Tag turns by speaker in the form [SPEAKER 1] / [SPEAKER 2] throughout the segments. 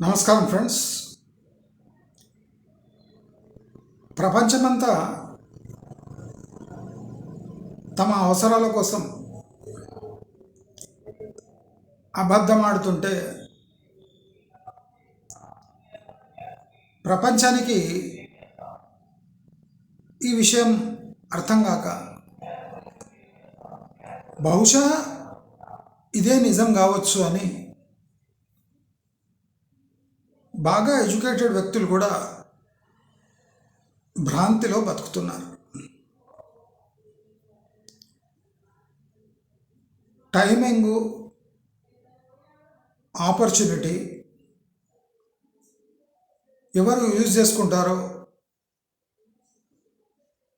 [SPEAKER 1] నమస్కారం ఫ్రెండ్స్. ప్రపంచమంతా తమ అవసరాల కోసం అబద్ధమాడుతుంటే ప్రపంచానికి ఈ విషయం అర్థం కాక బహుశా ఇదే నిజం కావచ్చు అని బాగా ఎడ్యుకేటెడ్ వ్యక్తులు కూడా భ్రాంతిలో బతుకుతున్నారు. టైమింగు ఆపర్చునిటీ ఎవరు యూజ్ చేసుకుంటారో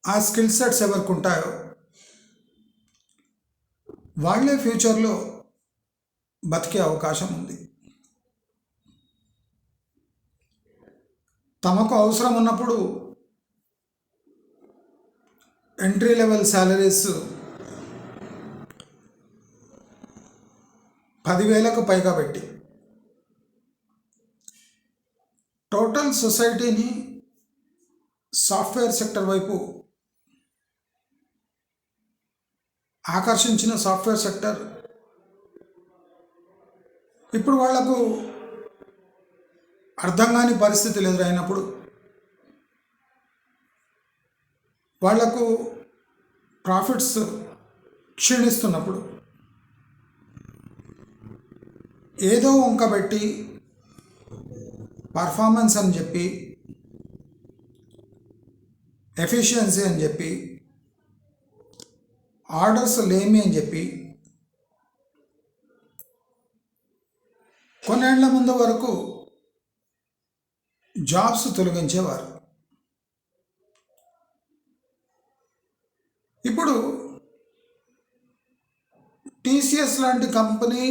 [SPEAKER 1] ఆ స్కిల్ సెట్స్ ఎవరికి ఉంటాయో వాళ్ళే ఫ్యూచర్లో బతికే అవకాశం ఉంది. తమకు అవసరం ఉన్నప్పుడు ఎంట్రీ లెవెల్ శాలరీస్ పదివేలకు పైగా పెట్టి. టోటల్ సొసైటీని సాఫ్ట్వేర్ సెక్టర్ వైపు ఆకర్షించిన సాఫ్ట్వేర్ సెక్టర్ ఇప్పుడు వాళ్ళకు అర్థం కాని పరిస్థితులు ఎదురైనప్పుడు వాళ్ళకు ప్రాఫిట్స్ క్షీణిస్తున్నప్పుడు ఏదో వంకబెట్టి పర్ఫార్మెన్స్ అని చెప్పి ఎఫిషియన్సీ అని చెప్పి ఆర్డర్స్ లేమి అని చెప్పి కొన్నేళ్ళ ముందు వరకు జాబ్స్ తొలగించేవారు. ఇప్పుడు టీసీఎస్ లాంటి కంపెనీ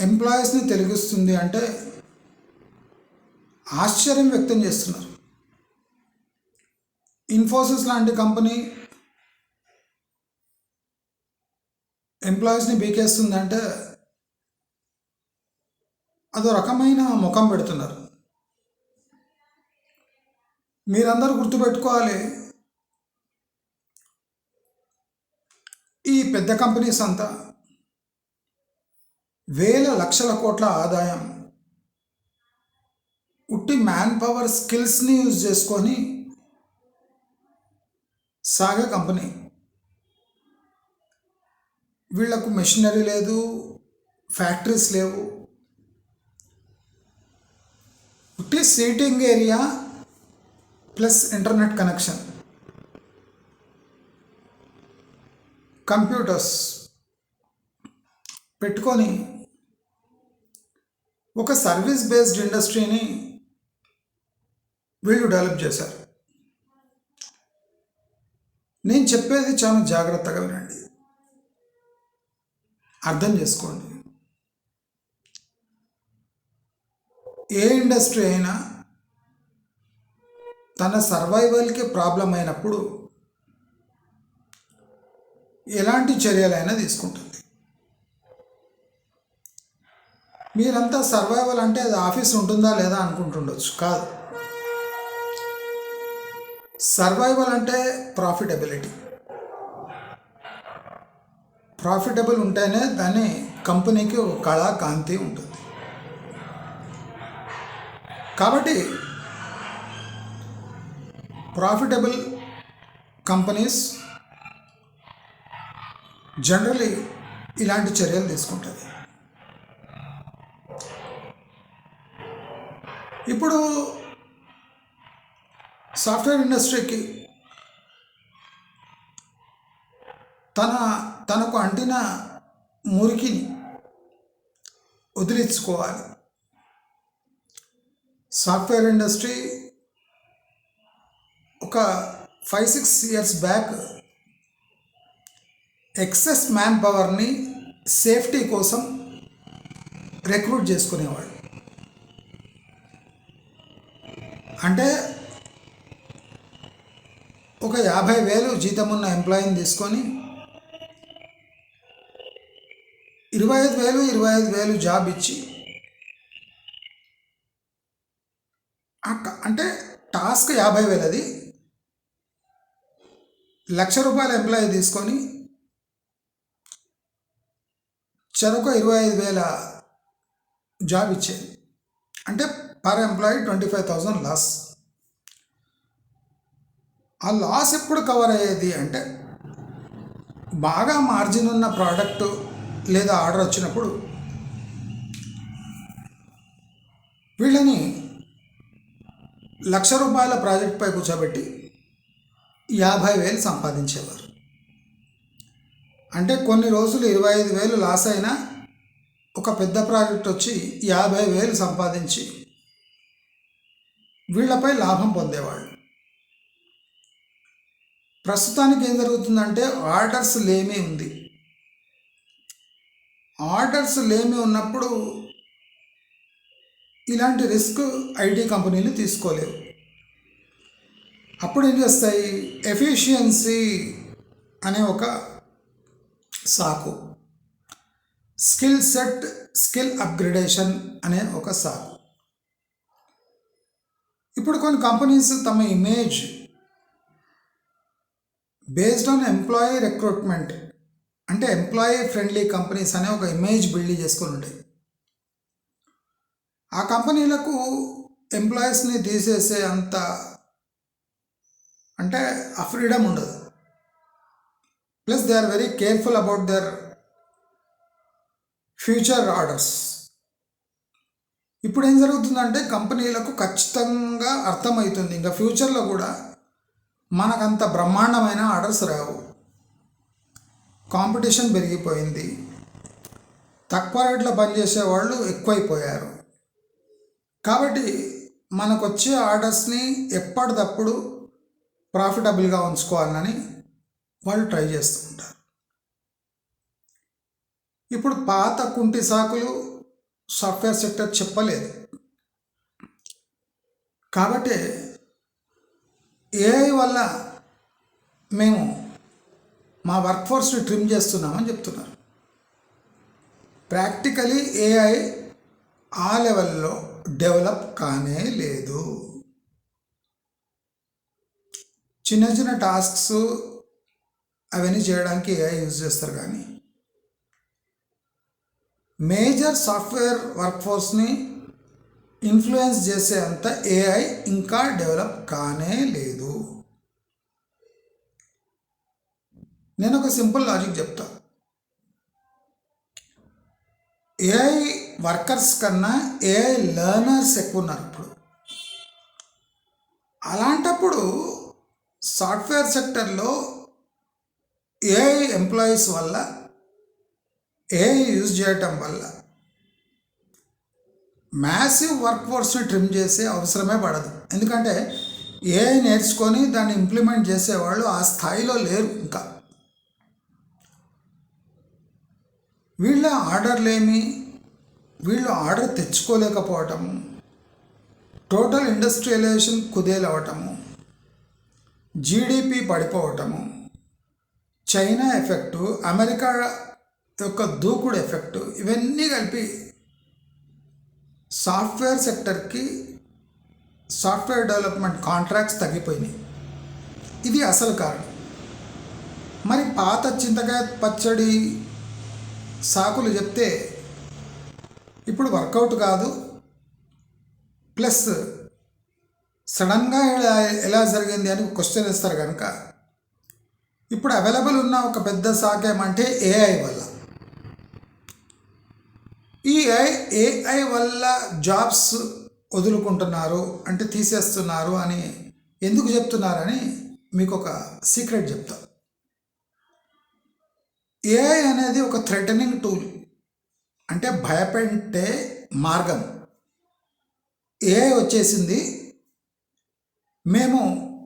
[SPEAKER 1] ఎంప్లాయీస్ని తొలగిస్తుంది అంటే ఆశ్చర్యం వ్యక్తం చేస్తున్నారు. ఇన్ఫోసిస్ లాంటి కంపెనీ ఎంప్లాయీస్ని బీకేస్తుందంటే అదో రకమైన ముఖం పెడుతున్నారు. మీరందరూ గుర్తుపెట్టుకోవాలి. ఈ పెద్ద కంపెనీస్ అంతా వేల లక్షల కోట్ల ఆదాయం. ఉట్టి మ్యాన్ పవర్ స్కిల్స్ని యూజ్ చేసుకొని సాగే కంపెనీ. వీళ్ళకు మెషినరీ లేదు ఫ్యాక్టరీస్ లేవు. ఉట్టి seating area plus internet connection. Computers. పెట్టుకొని ఒక సర్వీస్ బేస్డ్ ఇండస్ట్రీని వీళ్ళు డెవలప్ చేశారు. నేను చెప్పేది చాలా జాగ్రత్తగా వినండి. అర్థం చేసుకోండి. ఏ ఇండస్ట్రీ అయినా తన సర్వైవల్కి ప్రాబ్లం అయినప్పుడు ఎలాంటి చర్యలైనా తీసుకుంటుంది. మీరంతా సర్వైవల్ అంటే అది ఆఫీస్ ఉంటుందా లేదా అనుకుంటుండొచ్చు. కాదు. సర్వైవల్ అంటే ప్రాఫిటబిలిటీ. ప్రాఫిటబుల్ ఉంటేనే దాన్ని కంపెనీకి ఒక కళా కాంతి ఉంటుంది. కాబట్టి ప్రాఫిటబుల్ కంపెనీస్ జనరలీ ఇలాంటి చర్యలు తీసుకుంటుంది. ఇప్పుడు సాఫ్ట్వేర్ ఇండస్ట్రీకి తన తనకు అంటిన మురికిని వదిలించుకోవాలి. సాఫ్ట్వేర్ ఇండస్ట్రీ ఒక five six years back excess man పవర్ని సేఫ్టీ కోసం రిక్రూట్ చేసుకునేవాడు. అంటే ఒక యాభై వేలు జీతం ఉన్న ఎంప్లాయీని తీసుకొని ఇరవై ఐదు వేలు ఇరవై ఐదు వేలు జాబ్ ఇచ్చి అంటే టాస్క్ యాభై వేలది. లక్ష రూపాయల ఎంప్లాయీ తీసుకొని చెరొక ఇరవై ఐదు వేల జాబ్ ఇచ్చేది. అంటే per employee twenty five thousand loss. ఆ లాస్ ఎప్పుడు కవర్ అయ్యేది అంటే బాగా మార్జిన్ ఉన్న ప్రోడక్ట్ లేదా ఆర్డర్ వచ్చినప్పుడు వీళ్ళని లక్ష రూపాయల ప్రాజెక్ట్పై కూర్చోబెట్టి యాభై వేలు సంపాదించేవారు. అంటే కొన్ని రోజులు ఇరవై ఐదు వేలు లాస్ అయినా ఒక పెద్ద ప్రాజెక్ట్ వచ్చి యాభై వేలు సంపాదించి వీళ్ళపై లాభం పొందేవాళ్ళు. ప్రస్తుతానికి ఏం జరుగుతుందంటే ఆర్డర్స్ లేమి ఉంది. ఆర్డర్స్ లేమి ఉన్నప్పుడు ఇలాంటి రిస్క్ ఐటీ కంపెనీలు తీసుకోలేవు. అప్పుడు ఏం చేస్తాయి? ఎఫిషియన్సీ అనే ఒక సాకు. స్కిల్ సెట్ స్కిల్ అప్గ్రేడేషన్ అనే ఒక సాకు. ఇప్పుడు కొన్ని కంపెనీస్ తమ image based on employee recruitment అంటే ఎంప్లాయీ ఫ్రెండ్లీ కంపెనీస్ అనే ఒక ఇమేజ్ బిల్డ్ చేసుకొని ఉంటాయి. ఆ కంపెనీలకు ఎంప్లాయీస్ని తీసేసే అంత అంటే ఆ ఫ్రీడమ్ ఉండదు. Plus they are very careful about their future orders ఇప్పుడు ఏం జరుగుతుందంటే కంపెనీలకు ఖచ్చితంగా అర్థమవుతుంది. ఇంకా ఫ్యూచర్లో కూడా మనకంత బ్రహ్మాండమైన ఆర్డర్స్ రావు. కాంపిటీషన్ పెరిగిపోయింది. తక్కువ రేట్లో పనిచేసే వాళ్ళు ఎక్కువైపోయారు. కాబట్టి మనకు వచ్చే ఆర్డర్స్ని ఎప్పటికప్పుడు ప్రాఫిటబుల్గా ఉంచుకోవాలని వాళ్ళు ట్రై చేస్తూ ఉంటారు ఇప్పుడు పాత కుంటి సాకులు సాఫ్ట్వేర్ సెక్టర్ చెప్పలేదు. కాబట్టి ఏఐ వల్ల మేము మా వర్క్ ఫోర్స్ని ట్రిమ్ చేస్తున్నామని చెప్తున్నారు. ప్రాక్టికలీ ఏఐ ఆ లెవెల్లో డెవలప్ కానే లేదు. చిన్న చిన్న టాస్క్స్ అవన్నీ చేయడానికి ఏఐ యూజ్ చేస్తారు కానీ మేజర్ సాఫ్ట్వేర్ వర్క్ ఫోర్స్ని ఇన్ఫ్లుయెన్స్ చేసే అంత ఏఐ ఇంకా డెవలప్ కానే లేదు. నేను ఒక సింపుల్ లాజిక్ చెప్తా. ఏఐ వర్కర్స్ కన్నా ఏఐ లర్నర్స్ ఎక్కువ ఉన్నారు ఇప్పుడు. అలాంటప్పుడు సాఫ్ట్వేర్ సెక్టర్లో ఏఐ ఎంప్లాయీస్ వల్ల ఏఐ యూజ్ చేయటం వల్ల మ్యాసివ్ వర్క్ ఫోర్స్ని ట్రిమ్ చేసే అవసరమే పడదు. ఎందుకంటే ఏఐ నేర్చుకొని దాన్ని ఇంప్లిమెంట్ చేసేవాళ్ళు ఆ స్థాయిలో లేరు ఇంకా. వీళ్ళ ఆర్డర్లేమి వీళ్ళు ఆర్డర్ తెచ్చుకోలేకపోవటము టోటల్ ఇండస్ట్రియలైజేషన్ కుదేలవటము జీడిపి పడిపోవటము. చైనా ఎఫెక్టు అమెరికా యొక్క దూకుడు ఎఫెక్టు ఇవన్నీ కలిపి సాఫ్ట్వేర్ సెక్టర్కి సాఫ్ట్వేర్ డెవలప్మెంట్ కాంట్రాక్ట్స్ తగ్గిపోయినాయి. ఇది అసలు కారణం. మరి పాత చింతకాయ పచ్చడి సాకులు చెప్తే ఇప్పుడు వర్కౌట్ కాదు. ప్లస్ సడన్గా ఎలా ఎలా జరిగింది అని క్వశ్చన్ ఇస్తారు కనుక. ఇప్పుడు అవైలబుల్ ఉన్న ఒక పెద్ద శాఖ ఏమంటే ఏఐ వల్ల. ఈ ఏఐ ఏఐ వల్ల జాబ్స్ వదులుకుంటున్నారు అంటే తీసేస్తున్నారు అని ఎందుకు చెప్తున్నారని మీకు ఒక సీక్రెట్ చెప్తా. ఏఐ అనేది ఒక థ్రెటనింగ్ టూల్ అంటే భయపెట్టే మార్గం. ఏఐ వచ్చేసింది మేము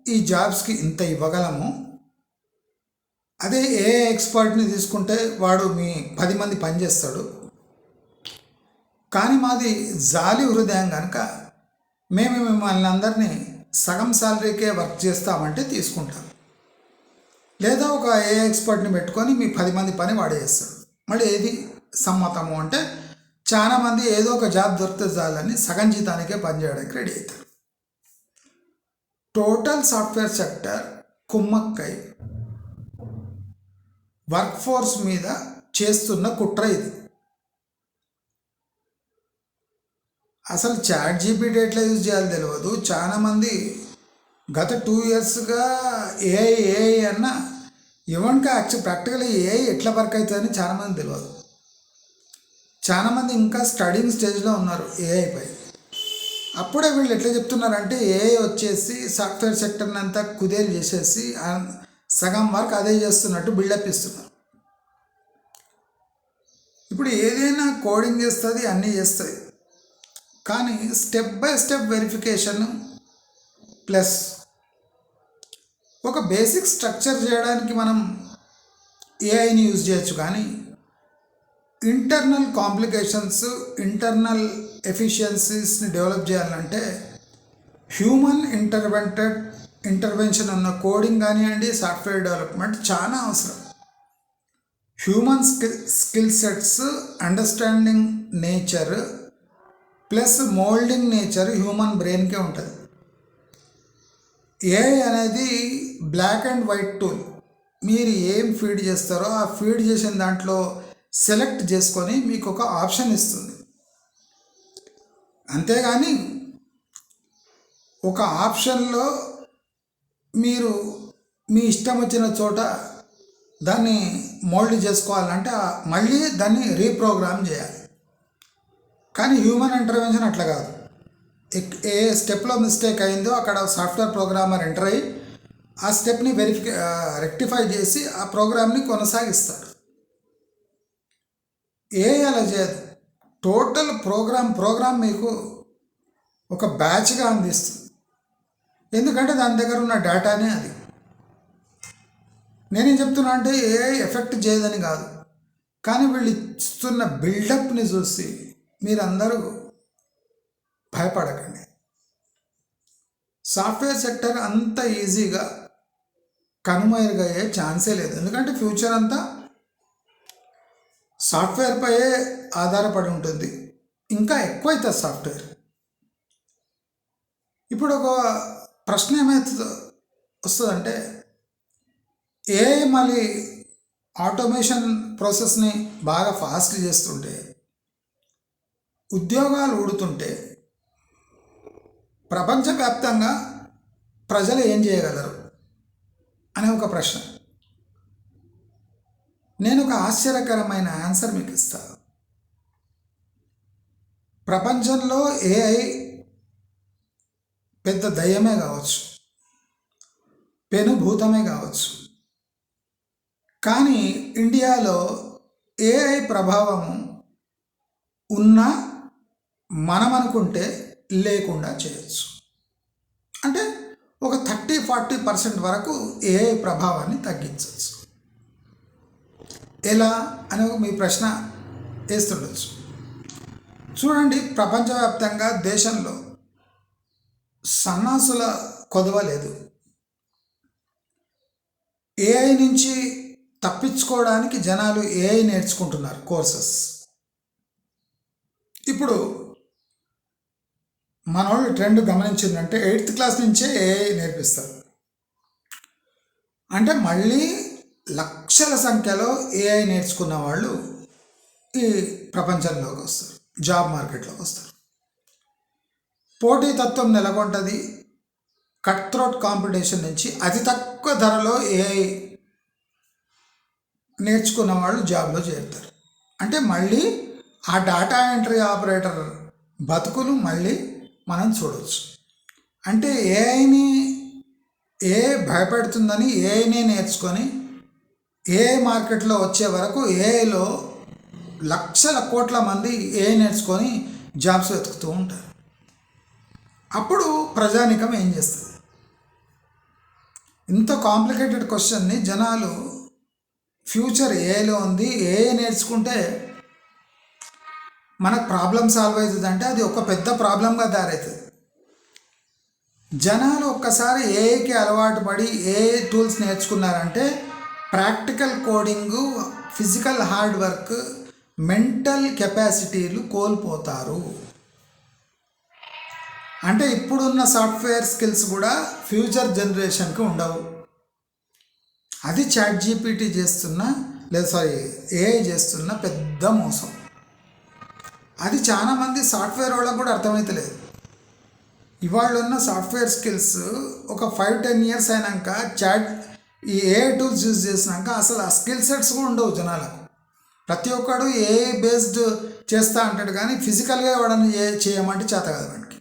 [SPEAKER 1] ఈ జాబ్స్కి ఇంత ఇవ్వగలము? అదే ఏ ఎక్స్పర్ట్ని తీసుకుంటే వాడు మీ పది మంది పనిచేస్తాడు కానీ మాది జాలి హృదయం కనుక మేము మిమ్మల్ని అందరినీ సగం శాలరీకే వర్క్ చేస్తామంటే తీసుకుంటాం. లేదా ఒక ఏ ఎక్స్పర్ట్ని పెట్టుకొని మీ పది మంది పని వాడు చేస్తాడు. మళ్ళీ ఏది? సమ్మతము అంటే చాలామంది ఏదో ఒక జాబ్ దొరికితే చాలని సగం జీతానికే పనిచేయడానికి రెడీ అవుతారు. టోటల్ సాఫ్ట్వేర్ సెక్టర్ కుమ్మక్కై. వర్క్ ఫోర్స్ మీద చేస్తున్న కుట్ర ఇది. అసలు చాట్ జీపీటీ ఎట్లా యూజ్ చేయాలో తెలియదు చాలామంది గత టూ ఇయర్స్గా ఏఐ ఏఐ అన్న ఇవన్కి యాక్చువల్ ప్రాక్టికల్ ఏఐ ఎట్లా వర్క్ అవుతుందని చాలామంది తెలియదు చాలామంది ఇంకా స్టడింగ్ స్టేజ్లో ఉన్నారు ఏఐపై అప్పుడే వీళ్ళు ఎట్లా చెప్తున్నారంటే ఏఐ వచ్చేసి సాఫ్ట్వేర్ సెక్టర్ని అంతా కుదేలు చేసేసి సగం వర్క్ అదే చేస్తున్నట్టు బిల్డప్ ఇస్తున్నారు ఇప్పుడు ఏదైనా కోడింగ్ చేస్తుంది అన్నీ చేస్తుంది. కానీ step by step verification plus ఒక బేసిక్ స్ట్రక్చర్ చేయడానికి మనం ఏఐని యూజ్ చేయొచ్చు కానీ ఇంటర్నల్ కాంప్లికేషన్స్ ఇంటర్నల్ ఎఫిషియన్సీస్ని డెవలప్ చేయాలంటే హ్యూమన్ ఇంటర్వెంటెడ్ ఇంటర్వెన్షన్ ఉన్న కోడింగ్ కానివ్వండి సాఫ్ట్వేర్ డెవలప్మెంట్ చాలా అవసరం. Human skill skill sets understanding nature plus moulding nature human బ్రెయిన్కే ఉంటుంది. ఏఐ అనేది బ్లాక్ అండ్ వైట్ టూల్ మీరు ఏం ఫీడ్ చేస్తారో ఆ ఫీడ్ చేసిన దాంట్లో సెలెక్ట్ చేసుకొని మీకు ఒక ఆప్షన్ ఇస్తుంది. అంతేగాని ఒక ఆప్షన్లో మీరు మీ ఇష్టం వచ్చిన చోట దాన్ని మోల్డ్ చేసుకోవాలంటే మళ్ళీ దాన్ని రీప్రోగ్రామ్ చేయాలి. కానీ హ్యూమన్ ఇంటర్వెన్షన్ అట్లా కాదు. ఎక్- ఏ స్టెప్లో మిస్టేక్ అయిందో అక్కడ సాఫ్ట్వేర్ ప్రోగ్రామర్ ఎంటర్ అయ్యి ఆ స్టెప్ని వెరిఫికే రెక్టిఫై చేసి ఆ ప్రోగ్రామ్ని కొనసాగిస్తాడు. ఏ అలా చేయదు. టోటల్ ప్రోగ్రామ్ ప్రోగ్రామ్ మీకు ఒక బ్యాచ్గా అందిస్తుంది. ఎందుకంటే దాని దగ్గర ఉన్న డేటానే అది. నేనేం చెప్తున్నా అంటే ఏ ఎఫెక్ట్ చేయదని కాదు. కానీ వీళ్ళు ఇస్తున్న బిల్డప్ని చూసి మీరందరూ భయపడకండి. సాఫ్ట్వేర్ సెక్టర్ అంత ఈజీగా కనుమరుగయ్యే ఛాన్సే లేదు. ఎందుకంటే ఫ్యూచర్ అంతా సాఫ్ట్వేర్పై ఆధారపడి ఉంటుంది. ఇంకా ఎక్కువ అవుతుంది సాఫ్ట్వేర్. ఇప్పుడు ఒక ప్రశ్న ఏమవుతుందో వస్తుందంటే ఏఐ మళ్ళీ ఆటోమేషన్ ప్రాసెస్ని బాగా ఫాస్ట్ చేస్తుంటే ఉద్యోగాలు ఊడుతుంటే ప్రపంచవ్యాప్తంగా ప్రజలు ఏం చేయగలరు? అనే ఒక ప్రశ్న. నేను ఒక ఆశ్చర్యకరమైన ఆన్సర్ మీకు ఇస్తాను ప్రపంచంలో ఏఐ పెద్ద దయ్యమే కావచ్చు. పెనుభూతమే కావచ్చు. కానీ ఇండియాలో ఏఐ ప్రభావం ఉన్నా మనం అనుకుంటే లేకుండా చేయొచ్చు. అంటే ఒక థర్టీ ఫార్టీ పర్సెంట్ వరకు ఏఐ ప్రభావాన్ని తగ్గించవచ్చు ఎలా అని మీ ప్రశ్న వేస్తుండొచ్చు. చూడండి ప్రపంచవ్యాప్తంగా దేశంలో సన్నాసుల కొదవ లేదు. ఏఐ నుంచి తప్పించుకోవడానికి జనాలు ఏఐ నేర్చుకుంటున్నారు కోర్సెస్. ఇప్పుడు మనోళ్ళు ట్రెండ్ గమనించిందంటే ఎయిత్ క్లాస్ నుంచే ఏఐ నేర్పిస్తారు. అంటే మళ్ళీ లక్షల సంఖ్యలో ఏఐ నేర్చుకున్న వాళ్ళు ఈ ప్రపంచంలోకి వస్తారు. జాబ్ మార్కెట్లోకి వస్తారు. పోటీతత్వం నెలకొంటుంది. కట్ త్రోట్ కాంపిటీషన్ నుంచి అతి తక్కువ ధరలో ఏఐ నేర్చుకున్న వాళ్ళు జాబ్లో చేరుతారు. అంటే మళ్ళీ ఆ డాటా ఎంట్రీ ఆపరేటర్ బతుకులు మళ్ళీ మనం చూడవచ్చు అంటే ఏఐని ఏ భయపెడుతుందని ఏఐనే నేర్చుకొని ఏఐ మార్కెట్లో వచ్చే వరకు ఏఐలో లక్షల కోట్ల మంది ఏఐ నేర్చుకొని జాబ్స్ వెతుకుతూ ఉంటారు. అప్పుడు ప్రజానికం ఏం చేస్తుంది? ఇంత కాంప్లికేటెడ్ క్వశ్చన్ని జనాలు ఫ్యూచర్ ఏఐలో ఉంది ఏఐ నేర్చుకుంటే మనకు ప్రాబ్లం సాల్వ్ అవుతుంది అంటే అది ఒక పెద్ద ప్రాబ్లంగా దారవుతుంది జనాలు ఒక్కసారి ఏఐకి అలవాటు పడి ఏ tools నేర్చుకున్నారంటే practical coding physical hard work mental కెపాసిటీలు కోల్పోతారు. అంటే ఇప్పుడున్న సాఫ్ట్వేర్ స్కిల్స్ కూడా ఫ్యూచర్ జనరేషన్కి ఉండవు. అది చాట్ జీపీటీ చేస్తున్న లేదా సారీ ఏఐ చేస్తున్న పెద్ద మోసం. అది చాలామంది సాఫ్ట్వేర్ వాళ్ళకు కూడా అర్థమవుతలేదు ఇవాళ ఉన్న సాఫ్ట్వేర్ స్కిల్స్ ఒక ఫైవ్ టెన్ ఇయర్స్ అయినాక చాట్ ఈ ఏఐ టూల్స్ యూజ్ చేసినాక అసలు ఆ స్కిల్ సెట్స్ కూడా ఉండవు జనాలకు. ప్రతి ఒక్కడు ఏఐ బేస్డ్ చేస్తా అంటాడు కానీ ఫిజికల్గా ఎవడన్నా ఏ చేయమంటే చేత కాదు వాడికి.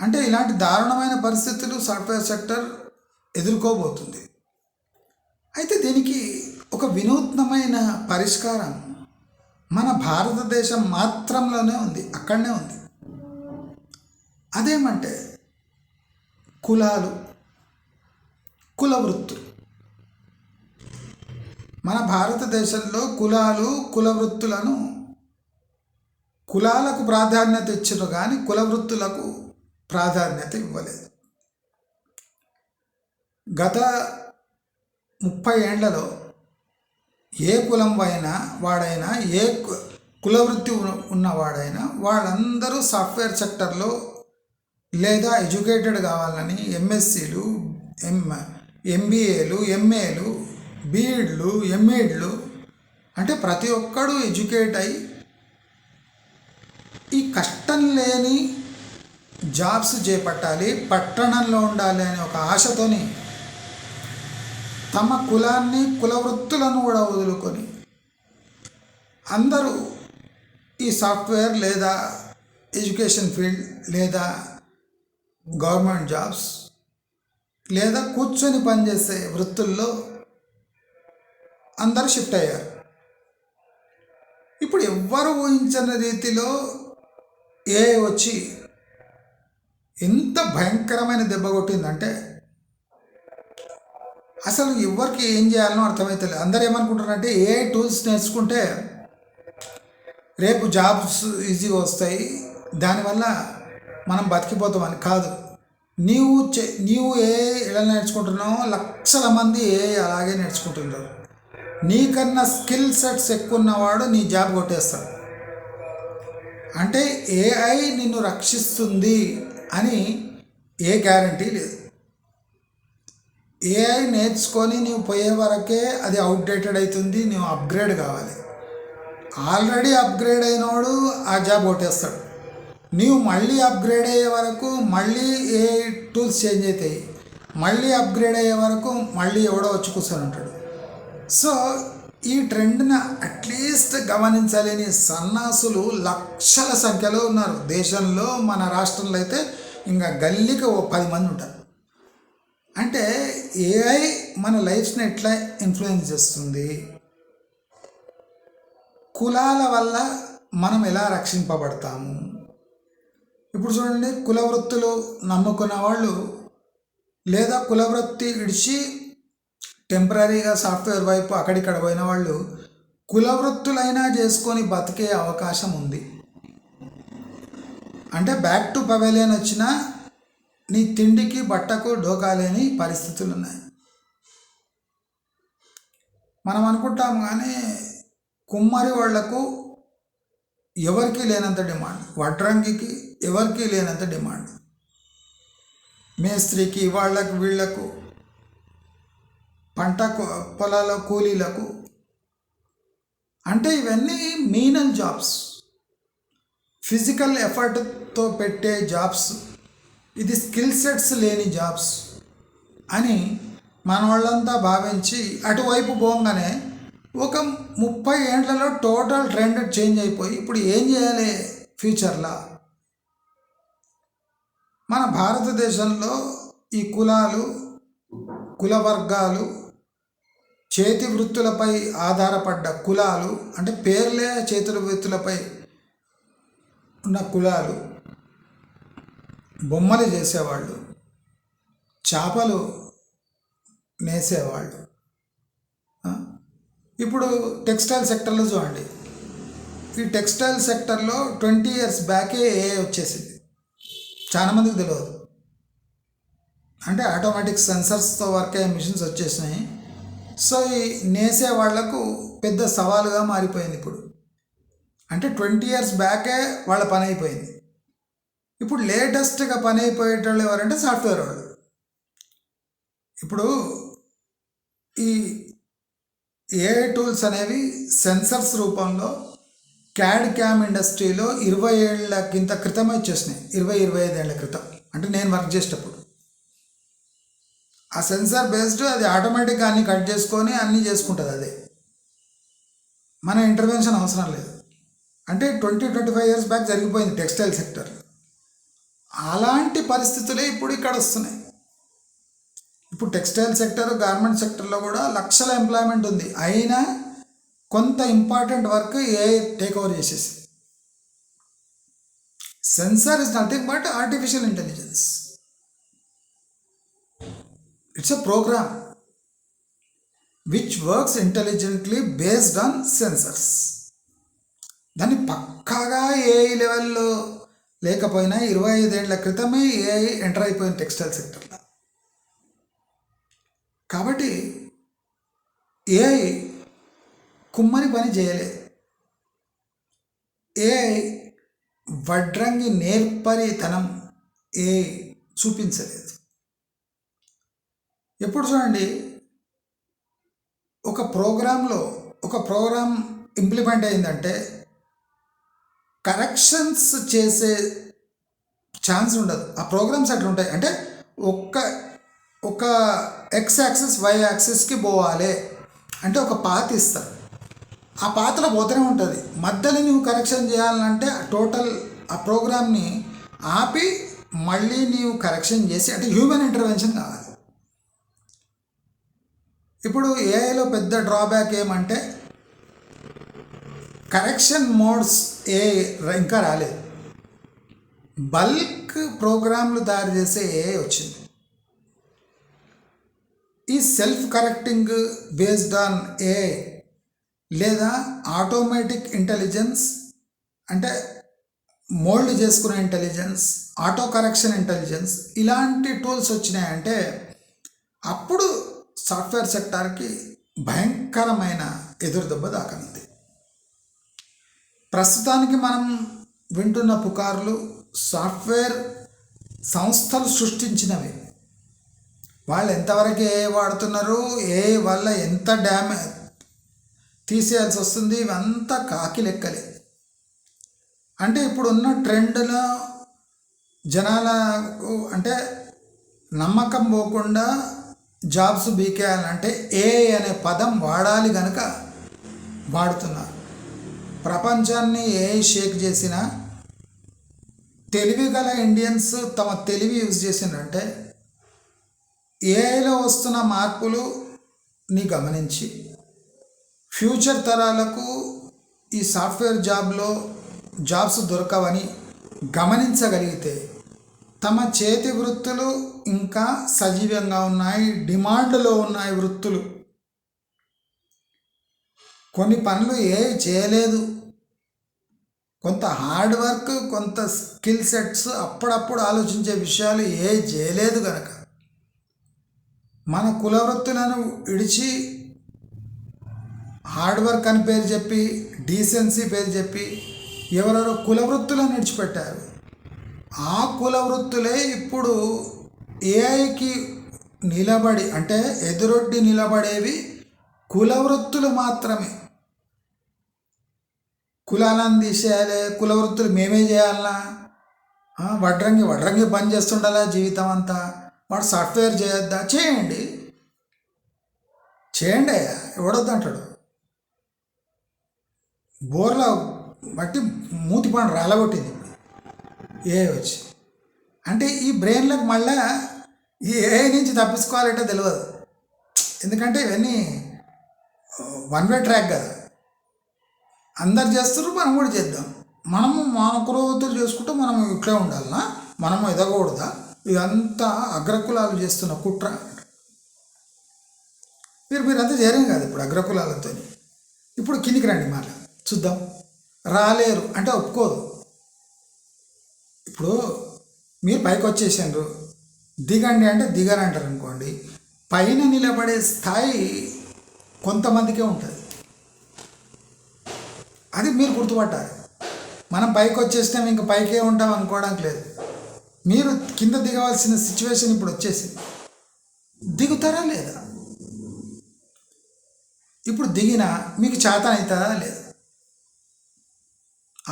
[SPEAKER 1] అంటే ఇలాంటి దారుణమైన పరిస్థితులు సాఫ్ట్వేర్ సెక్టర్ ఎదుర్కోబోతుంది. అయితే దీనికి ఒక వినూత్నమైన పరిష్కారం మన భారతదేశం మాత్రంలోనే ఉంది అక్కడనే ఉంది. అదేమంటే కులాలు కుల వృత్తులు మన భారతదేశంలో కులాలు కుల వృత్తులను కులాలకు ప్రాధాన్యత ఇచ్చారు కానీ కుల వృత్తులకు ప్రాధాన్యత ఇవ్వలేదు. గత ముప్పై ఏండ్లలో ఏ కులం అయినా వాడైనా ఏ కులవృత్తి కుల వృత్తి ఉన్నవాడైనా వాళ్ళందరూ సాఫ్ట్వేర్ సెక్టర్లో లేదా ఎడ్యుకేటెడ్ కావాలని ఎంఎస్సీలు ఎం ఎంబీఏలు ఎంఏలు బీఎడ్లు ఎంఏడ్లు అంటే ప్రతి ఒక్కడు ఎడ్యుకేట్ అయి ఈ కష్టం లేని జాబ్స్ చేపట్టాలి పట్టణంలో ఉండాలి అనే ఒక ఆశతోని తమ కులాన్ని కుల వృత్తులను కూడా వదులుకొని అందరూ ఈ సాఫ్ట్వేర్ లేదా ఎడ్యుకేషన్ ఫీల్డ్ లేదా గవర్నమెంట్ జాబ్స్ లేదా కూర్చొని పనిచేసే వృత్తుల్లో అందరు షిఫ్ట్ అయ్యారు. ఇప్పుడు ఎవ్వరు ఊహించని రీతిలో ఏ వచ్చి ఎంత భయంకరమైన దెబ్బ కొట్టిందంటే అసలు ఎవరికి ఏం చేయాలనో అర్థమవుతలేదు అందరు ఏమనుకుంటారంటే ఏ టూల్స్ నేర్చుకుంటే రేపు జాబ్స్ ఈజీగా వస్తాయి. దానివల్ల మనం బతికిపోతామని కాదు. నీవు చే నీవు ఏ ఎలా నేర్చుకుంటున్నావో లక్షల మంది ఏ అలాగే నేర్చుకుంటున్నారు నీకన్నా స్కిల్ సెట్స్ ఎక్కువ ఉన్నవాడు నీ జాబ్ కొట్టేస్తాడు. అంటే ఏఐ నిన్ను రక్షిస్తుంది అని ఏ గ్యారంటీ లేదు. ఏఐ నేర్చుకొని నీవు పోయే వరకే అది అవుట్డేటెడ్ అవుతుంది నువ్వు అప్గ్రేడ్ కావాలి. ఆల్రెడీ అప్గ్రేడ్ అయినవాడు ఆ జాబ్ కొట్టేస్తాడు. నీవు మళ్ళీ అప్గ్రేడ్ అయ్యే వరకు మళ్ళీ ఏ టూల్స్ చేంజ్ అవుతాయి? మళ్ళీ అప్గ్రేడ్ అయ్యే వరకు మళ్ళీ ఎవడో వచ్చి కూర్చొని ఉంటాడు. సో ఈ ట్రెండ్ని అట్లీస్ట్ గమనించలేని సన్నాసులు లక్షల సంఖ్యలో ఉన్నారు. దేశంలో మన రాష్ట్రంలో అయితే ఇంకా గల్లీకి ఓ పది మంది ఉంటారు. అంటే ఏఐ మన లైఫ్ని ఎట్లా ఇన్ఫ్లుయెన్స్ చేస్తుంది? కులాల వల్ల మనం ఎలా రక్షింపబడతాము? ఇప్పుడు చూడండి కులవృత్తులు నమ్ముకున్న వాళ్ళు లేదా కులవృత్తి విడిచి టెంపరీగా సాఫ్ట్వేర్ వైపు అక్కడిక్కడ పోయిన వాళ్ళు కులవృత్తులైనా చేసుకొని బతికే అవకాశం ఉంది. అంటే బ్యాక్ టు పవెలియన్ వచ్చినా నీ తిండికి బట్టకు డోకా లేని పరిస్థితులు ఉన్నాయి మనం అనుకుంటాం కానీ కుమ్మరి వాళ్ళకు ఎవరికీ లేనంత డిమాండ్. వడ్రంగికి ఎవరికి లేనంత డిమాండ్. మేస్త్రికి వాళ్ళకు వీళ్ళకు పంట పొలాల కూలీలకు అంటే ఇవన్నీ మీనల్ జాబ్స్. ఫిజికల్ ఎఫర్ట్తో పెట్టే జాబ్స్. ఇది స్కిల్ సెట్స్ లేని జాబ్స్ అని మన వాళ్ళంతా భావించి అటువైపు పోగానే ఒక ముప్పై ఏండ్లలో టోటల్ ట్రెండ్ చేంజ్ అయిపోయి ఇప్పుడు ఏం చేయాలి ఫ్యూచర్లో? మన భారతదేశంలో ఈ కులాలు కుల వర్గాలు చేతి వృత్తులపై ఆధారపడ్డ కులాలు అంటే పేర్లే చేతుల వృత్తులపై ఉన్న కులాలు బొమ్మలు చేసేవాళ్ళు చేపలు నేసేవాళ్ళు. ఇప్పుడు టెక్స్టైల్ సెక్టర్లో చూడండి. ఈ టెక్స్టైల్ సెక్టర్లో ట్వంటీ ఇయర్స్ బ్యాకే ఏ వచ్చేసింది. చాలామందికి తెలియదు అంటే ఆటోమేటిక్ సెన్సర్స్తో వర్క్ అయ్యే మిషన్స్ వచ్చేసినాయి. సో ఈ నేసే వాళ్ళకు పెద్ద సవాలుగా మారిపోయింది ఇప్పుడు. అంటే ట్వంటీ ఇయర్స్ బ్యాకే వాళ్ళ పని అయిపోయింది. ఇప్పుడు లేటెస్ట్గా పని అయిపోయేటోళ్ళు ఎవరంటే సాఫ్ట్వేర్ వాళ్ళు. ఇప్పుడు ఈ ఏఐ టూల్స్ అనేవి సెన్సర్స్ రూపంలో క్యాడ్ క్యామ్ ఇండస్ట్రీలో ఇరవై ఏళ్ళ కింద క్రితం వచ్చేసినాయి. ఇరవై ఇరవై ఐదు ఏళ్ళ క్రితం. అంటే నేను వర్క్ చేసేటప్పుడు. ఆ సెన్సార్ బేస్డ్ అది ఆటోమేటిక్గా అన్ని కట్ చేసుకొని అన్నీ చేసుకుంటుంది అదే. మన ఇంటర్వెన్షన్ అవసరం లేదు. అంటే twenty twenty five years back జరిగిపోయింది టెక్స్టైల్ సెక్టర్ అలాంటి పరిస్థితులే ఇప్పుడు ఇక్కడ వస్తున్నాయి. ఇప్పుడు టెక్స్టైల్ సెక్టర్ గార్మెంట్ సెక్టర్లో కూడా లక్షల ఎంప్లాయ్మెంట్ ఉంది. అయినా కొంత ఇంపార్టెంట్ వర్క్ ఏ టేక్ ఓవర్ చేసేసి. Sensor is nothing but artificial intelligence it's a program which works intelligently based on sensors దాన్ని పక్కాగా ఏఐ లెవెల్లో లేకపోయినా ఇరవై ఐదేళ్ళ క్రితమే ఏఐ ఎంటర్ అయిపోయింది టెక్స్టైల్ సెక్టర్లో కాబట్టి ఏఐ కుమ్మని పని చేయలేదు ఏ వడ్రంగి నేర్పరితనం ఏ చూపించలేదు. ఎప్పుడు చూడండి ఒక ప్రోగ్రాంలో ఒక ప్రోగ్రాం ఇంప్లిమెంట్ అయిందంటే కరెక్షన్స్ చేసే ఛాన్స్ ఉండదు. ఆ ప్రోగ్రామ్స్ అట్లా ఉంటాయి అంటే ఒక్క ఒక ఎక్స్ యాక్సిస్ వై యాక్సిస్కి పోవాలి అంటే ఒక పాత ఇస్తారు. ఆ పాత్ర పోతూనే ఉంటుంది. మధ్యలో నువ్వు కరెక్షన్ చేయాలంటే టోటల్ ఆ ప్రోగ్రామ్ని ఆపి మళ్ళీ నీవు కరెక్షన్ చేసి అంటే హ్యూమన్ ఇంటర్వెన్షన్ కావాలి. ఇప్పుడు ఏఐలో పెద్ద డ్రాబ్యాక్ ఏమంటే కరెక్షన్ మోడ్స్ ఏ ఇంకా రాలేదు. బల్క్ ప్రోగ్రాంలు తయారు చేసే ఏ వచ్చింది. ఈ self correcting based on a లేదా ఆటోమేటిక్ ఇంటెలిజెన్స్ అంటే మోల్డ్ చేసుకునే ఇంటెలిజెన్స్ ఆటో కరెక్షన్ ఇంటెలిజెన్స్ ఇలాంటి టూల్స్ వచ్చినాయంటే అప్పుడు సాఫ్ట్వేర్ సెక్టార్కి భయంకరమైన ఎదురుదెబ్బ దాకనుంది. ప్రస్తుతానికి మనం వింటున్న పుకార్లు సాఫ్ట్వేర్ సంస్థలు సృష్టించినవి. వాళ్ళు ఎంతవరకు ఏ వాడుతున్నారు? ఏ వల్ల ఎంత డ్యామే తీసేయాల్సి వస్తుంది. ఇవంతా కాకి లెక్కలే. అంటే ఇప్పుడున్న ట్రెండ్లో జనాలకు అంటే నమ్మకం పోకుండా జాబ్స్ బీకేయాలంటే ఏ అనే పదం వాడాలి గనక వాడుతున్నారు ప్రపంచాన్ని ఏ షేక్ చేసినా తెలివి గల ఇండియన్స్ తమ తెలివి యూజ్ చేసిందంటే ఏఐలో వస్తున్న మార్పులు ని గమనించి ఫ్యూచర్ తరాలకు ఈ సాఫ్ట్వేర్ జాబ్లో జాబ్స్ దొరకవని గమనించగలిగితే తమ చేతి వృత్తులు ఇంకా సజీవంగా ఉన్నాయి డిమాండ్లో ఉన్నాయి వృత్తులు. కొన్ని పనులు ఏ చేయలేదు. కొంత హార్డ్ వర్క్ కొంత స్కిల్ సెట్స్ అప్పుడప్పుడు ఆలోచించే విషయాలు ఏ చేయలేదు కనుక మన కుల వృత్తులను విడిచి హార్డ్ వర్క్ అని పేరు చెప్పి డీసెన్సీ పేరు చెప్పి ఎవరెవరో కుల వృత్తులను విడిచిపెట్టారు. ఆ కుల వృత్తులే ఇప్పుడు ఏఐకి నిలబడి అంటే ఎదురొడ్డి నిలబడేవి కుల వృత్తులు మాత్రమే. కులాలను తీసేయాలి కుల వృత్తులు మేమే చేయాలనా? వడ్రంగి వడ్రంగి పని చేస్తుండాలా జీవితం అంతా? వాడు సాఫ్ట్వేర్ చేయొద్దా? చేయండి. చేయండి అయ్యా ఎవడొద్దంటాడు? బోర్ల బట్టి మూతి పండు రాలగొట్టింది. ఏ వచ్చి. అంటే ఈ బ్రెయిన్లకు మళ్ళా ఈ ఏ నుంచి తప్పించుకోవాలంటే తెలియదు ఎందుకంటే ఇవన్నీ వన్ వే ట్రాక్ కదా. అందరు చేస్తారు మనం కూడా చేద్దాం. మనము మన కులవృత్తులు చేసుకుంటే మనం ఇట్లే ఉండాలనా? మనము ఎదగకూడదా? ఇదంతా అగ్రకులాలు చేస్తున్న కుట్ర. మీరు మీరంతా చేరం కాదు ఇప్పుడు అగ్రకులాలతో ఇప్పుడు కిందికి రండి మాట చూద్దాం. రాలేరు అంటే ఒప్పుకోదు. ఇప్పుడు మీరు పైకి వచ్చేసారు దిగండి అంటే దిగరు అంటారు అనుకోండి. పైన నిలబడే స్థాయి కొంతమందికే ఉంటుంది. అది మీరు గుర్తుపట్టాలి. మనం పైకి వచ్చేసినాం ఇంక పైకే ఉంటాం అనుకోవడానికి లేదు. మీరు కింద దిగవలసిన సిచ్యువేషన్ ఇప్పుడు వచ్చేసింది. దిగుతారా లేదా? ఇప్పుడు దిగినా మీకు చేత అవుతుందా లేదా?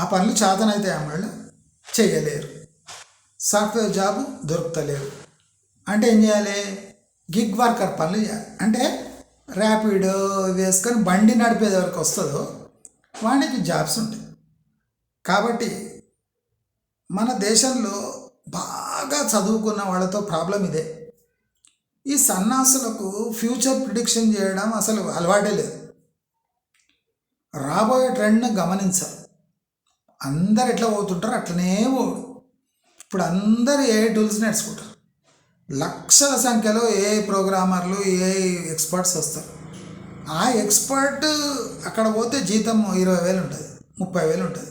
[SPEAKER 1] ఆ పనులు చేతనైతే వాళ్ళు చేయలేరు. సాఫ్ట్వేర్ జాబ్ దొరుకుతలేరు అంటే ఏం చేయాలి? గిగ్ వర్కర్ పనులు చేయాలి. అంటే ర్యాపిడో వేసుకొని బండి నడిపేది వరకు వస్తుందో వాడికి జాబ్స్ ఉంటాయి. కాబట్టి మన దేశంలో బాగా చదువుకున్న వాళ్ళతో ప్రాబ్లం ఇదే. ఈ సన్నాసులకు ఫ్యూచర్ ప్రిడిక్షన్ చేయడం అసలు అలవాటే లేదు. రాబోయే ట్రెండ్ని గమనించాలి. అందరు ఎట్లా పోతుంటారు అట్లనే పోడు. ఇప్పుడు అందరు ఏ టూల్స్ నేర్చుకుంటారు? లక్షల సంఖ్యలో ఏ ప్రోగ్రామర్లు ఏ ఎక్స్పర్ట్స్ వస్తారు? ఆ ఎక్స్పర్ట్ అక్కడ పోతే జీతం ఇరవై వేలు ఉంటుంది ముప్పై వేలు ఉంటుంది.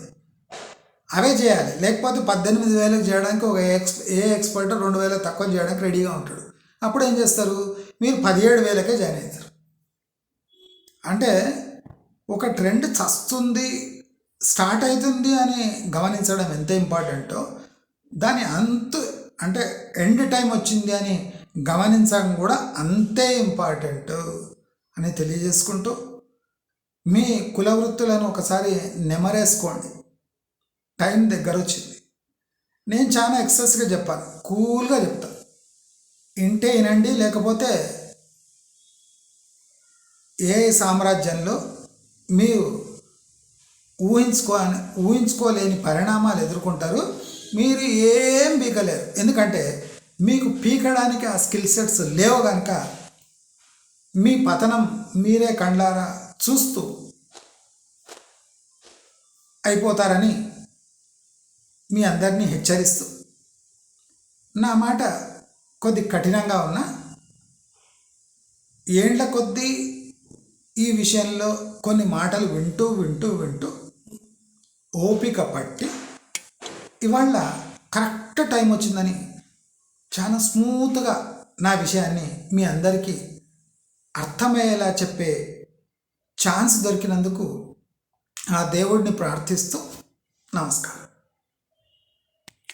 [SPEAKER 1] అవే చేయాలి. లేకపోతే పద్దెనిమిది వేలకు చేయడానికి ఒక ఎక్స్ ఏ ఎక్స్పర్ట్ రెండు వేల తక్కువ చేయడానికి రెడీగా ఉంటాడు. అప్పుడు ఏం చేస్తారు? మీరు పదిహేడు వేలకే జాయిన్ అవుతారు. అంటే ఒక ట్రెండ్ చస్తుంది స్టార్ట్ అవుతుంది అని గమనించడం ఎంత ఇంపార్టెంటో దాని అంతు అంటే ఎండ్ టైం వచ్చింది అని గమనించడం కూడా అంతే ఇంపార్టెంట్ అని తెలియజేసుకుంటూ మీ కుల వృత్తులను ఒకసారి నెమరేసుకోండి. టైం దగ్గర వచ్చింది. నేను చాలా ఎక్సెస్గా చెప్పాను కూల్గా చెప్తాను ఇంటే వినండి లేకపోతే ఏ సామ్రాజ్యంలో మీరు ఊహించుకో ఊహించుకోలేని పరిణామాలు ఎదుర్కొంటారు. మీరు ఏం పీకలేరు. ఎందుకంటే మీకు పీకడానికి ఆ స్కిల్ సెట్స్ లేవు కనుక మీ పతనం మీరే కండ్లారా చూస్తూ అయిపోతారని మీ అందరినీ హెచ్చరిస్తూ నా మాట కొద్ది కఠినంగా ఉన్నా ఏండ్ల కొద్దీ ఈ విషయంలో కొన్ని మాటలు వింటూ వింటూ వింటూ ఓపిక పట్టి ఇవాళ కరెక్ట్ టైం వచ్చిందని చాలా స్మూత్గా నా విషయాన్ని మీ అందరికీ అర్థమయ్యేలా చెప్పే ఛాన్స్ దొరికినందుకు ఆ దేవుడిని ప్రార్థిస్తూ నమస్కారం.